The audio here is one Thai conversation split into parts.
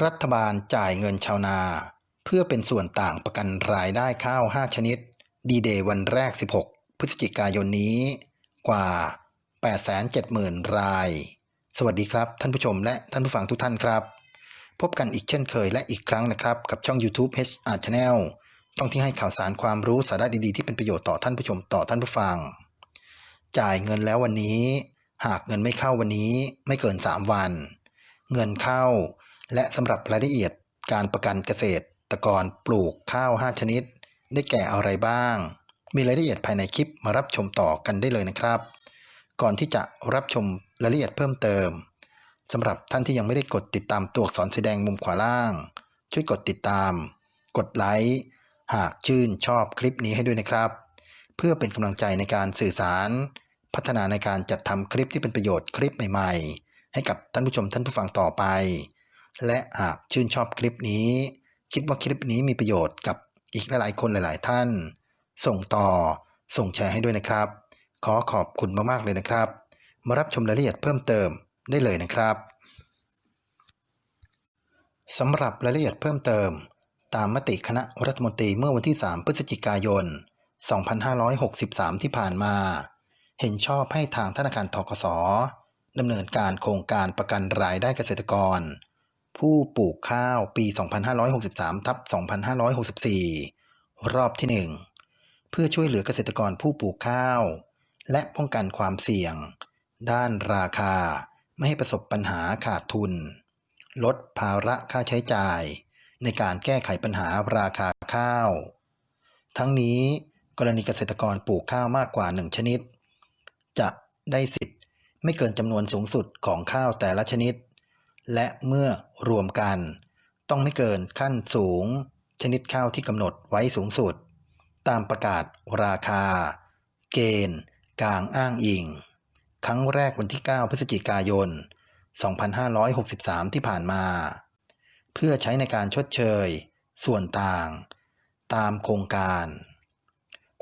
รัฐบาลจ่ายเงินชาวนา เพื่อเป็นส่วนต่างประกันรายได้ข้าว 5 ชนิด ดีเดย์วันแรก 16 พฤศจิกายนนี้กว่า 870,000 ราย สวัสดีครับ ท่านผู้ชมและท่านผู้ฟังทุกท่านครับ พบกันอีกเช่นเคยและอีกครั้งนะครับ กับช่อง YouTube HR Channel ช่องที่ให้ข่าวสารความรู้สาระดีๆที่เป็นประโยชน์ต่อท่านผู้ชมต่อท่านผู้ฟัง จ่ายเงินแล้ววันนี้ หากเงินไม่เข้าวันนี้ไม่เกิน 3 วัน เงินเข้า และสำหรับรายละเอียดการประกันเกษตรกรปลูกข้าว 5 ชนิด ได้แก่อะไรบ้าง มีรายละเอียดภายในคลิปมารับชมต่อกันได้เลยนะครับ ก่อนที่จะรับชมรายละเอียดเพิ่มเติมสำหรับท่านที่ยังไม่ได้กดติดตามตัวอักษรสีแดงมุมขวาล่าง ช่วยกดติดตาม กดไลค์หากชื่นชอบคลิปนี้ให้ด้วยนะครับ เพื่อเป็นกำลังใจในการสื่อสาร พัฒนาในการจัดทำคลิปที่เป็นประโยชน์คลิปใหม่ ๆ ให้กับท่านผู้ชมท่านผู้ฟังต่อไป และหากชื่นชอบคลิปนี้ คิดว่าคลิปนี้มีประโยชน์กับอีกหลายๆคนหลาย ๆ ท่าน ส่งต่อ ส่งแชร์ให้ด้วยนะครับ ขอขอบคุณมากๆเลยนะครับ มารับชมรายละเอียดเพิ่มเติมได้เลยนะครับสำหรับรายละเอียดเพิ่มเติม ตามมติคณะรัฐมนตรีเมื่อวันที่ 3 พฤศจิกายน 2563 ที่ผ่านมา เห็นชอบให้ทางธนาคารทกสดำเนินการโครงการประกันรายได้เกษตรกร ผู้ปลูกข้าวปี 2563ทับ2564 รอบที่ 1 เพื่อช่วยเหลือเกษตรกรผู้ปลูกข้าว และป้องกันความเสี่ยง ด้านราคาไม่ให้ประสบปัญหาขาดทุน ลดภาระค่าใช้จ่าย ในการแก้ไขปัญหาราคาข้าว ทั้งนี้กรณีเกษตรกรปลูกข้าวมากกว่า 1 ชนิด จะได้สิทธิ์ไม่เกินจำนวนสูงสุดของข้าวแต่ละชนิด และเมื่อรวมกัน ต้องไม่เกินขั้นสูง ชนิดข้าวที่กำหนดไว้สูงสุด ตามประกาศราคา เกณฑ์ กลางอ้างอิง ครั้งแรกวันที่ 9 พฤศจิกายน 2563 ที่ผ่านมา เพื่อใช้ในการชดเชย ส่วนต่าง ตามโครงการ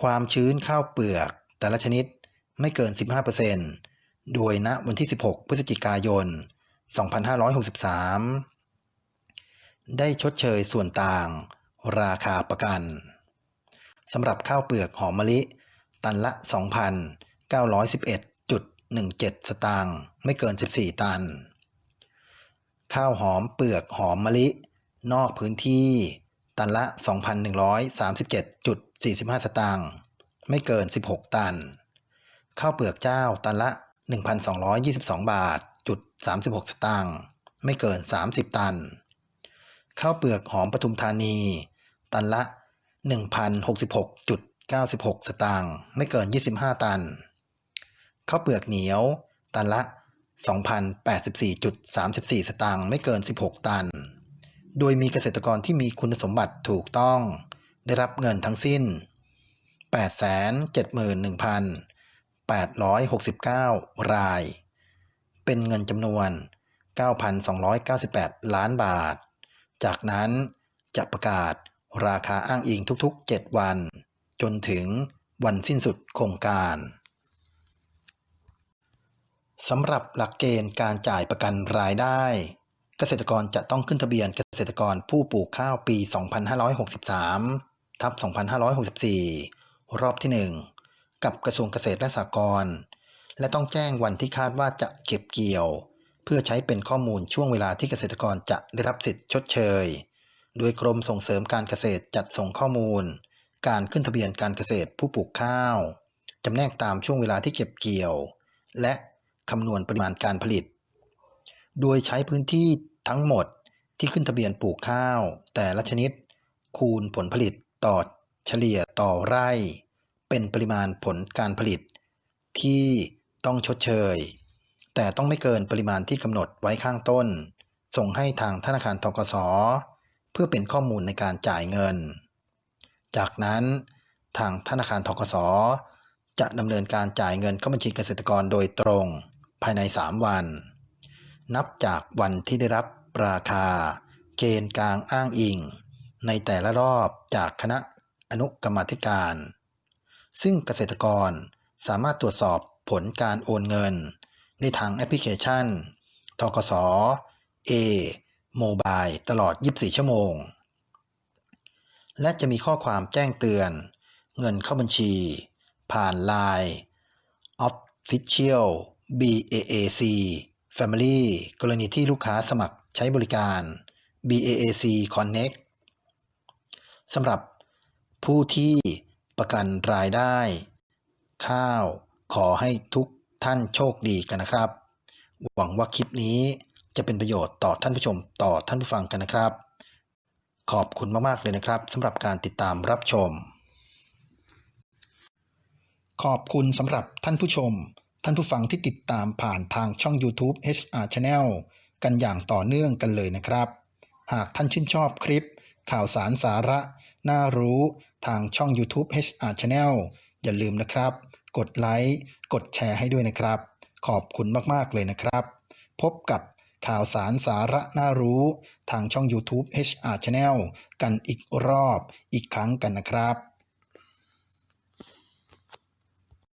ความชื้นข้าวเปลือก แต่ละชนิดไม่เกิน 15%โดยณวันที่ 16 พฤศจิกายน 2563 ได้ชดเชยส่วนต่าง ราคาประกันสำหรับข้าวเปลือกหอมมะลิ ตันละ 2,911.17 สตางค์ไม่เกิน 14 ตัน ข้าวหอมเปลือกหอมมะลิ นอกพื้นที่ ตันละ 2,137.45 สตางค์ไม่เกิน 16 ตัน ข้าวเปลือกเจ้าตันละ 1,222 บาท จุด36 สตางค์ไม่เกิน 30 ตัน ข้าวเปลือกหอมปทุมธานี ตันละ 1,066.96 สตางค์ไม่เกิน 25 ตัน ข้าวเปลือกเหนียว ตันละ 2,084.34 สตางค์ไม่เกิน 16 ตัน โดยมีเกษตรกรที่มีคุณสมบัติถูกต้อง ได้รับเงินทั้งสิ้น 871,869 ราย เป็นเงินจำนวน 9,298 ล้านบาท จากนั้นจะประกาศราคาอ้างอิงทุกๆ 7 วัน จนถึงวันสิ้นสุดโครงการสำหรับหลักเกณฑ์การจ่ายประกันรายได้ เกษตรกรจะต้องขึ้นทะเบียนเกษตรกรผู้ปลูกข้าวปี 2563 ทับ 2564 รอบที่ 1 กับกระทรวงเกษตรและสหกรณ์ และต้องแจ้งวันที่คาดว่าจะเก็บเกี่ยว เพื่อใช้เป็นข้อมูลช่วงเวลาที่เกษตรกรจะได้รับสิทธิ์ชดเชย โดยกรมส่งเสริมการเกษตรจัดส่งข้อมูล การขึ้นทะเบียนการเกษตรผู้ปลูกข้าวจำแนกตามช่วงเวลาที่เก็บเกี่ยว และคำนวณปริมาณการผลิต โดยใช้พื้นที่ทั้งหมดที่ขึ้นทะเบียนปลูกข้าว แต่ละชนิด คูณผลผลิตต่อเฉลี่ยต่อไร่ เป็นปริมาณผลการผลิต ที่ ต้องชดเชย แต่ต้องไม่เกินปริมาณที่กำหนดไว้ข้างต้น ส่งให้ทางธนาคารทกส เพื่อเป็นข้อมูลในการจ่ายเงิน จากนั้น ทางธนาคารทกส จะดำเนินการจ่ายเงินเข้าบัญชีเกษตรกรโดยตรงภายใน 3 วัน นับจากวันที่ได้รับราคา เกณฑ์กลางอ้างอิง ในแต่ละรอบจากคณะอนุกรรมธิการ ซึ่งเกษตรกรสามารถตรวจสอบ ผลการโอนเงิน ในทางแอปพลิเคชัน ทกส A โมบายตลอด 24 ชั่วโมง และจะมีข้อความแจ้งเตือน เงินเข้าบัญชี ผ่าน Line Official BAAC Family กรณีที่ลูกค้าสมัครใช้บริการ BAAC Connect สำหรับผู้ที่ประกันรายได้ ข้าว ขอให้ทุกท่านโชคดีกันนะครับ หวังว่าคลิปนี้จะเป็นประโยชน์ต่อท่านผู้ชมต่อท่านผู้ฟังกันนะครับ ขอบคุณมาก ๆ เลยนะครับสำหรับการติดตามรับชม ขอบคุณสำหรับท่านผู้ชม ท่านผู้ฟังที่ติดตามผ่านทางช่อง YouTube HR Channel กันอย่างต่อเนื่องกันเลยนะครับ หากท่านชื่นชอบคลิป ข่าวสารสาระ น่ารู้ทางช่อง YouTube HR Channel อย่าลืมนะครับ กดไลค์กดแชร์ให้ด้วยนะครับ ขอบคุณมาก ๆ เลยนะครับ พบกับข่าวสารสาระน่ารู้ทางช่อง YouTube HR Channel กันอีกรอบอีกครั้งกันนะครับ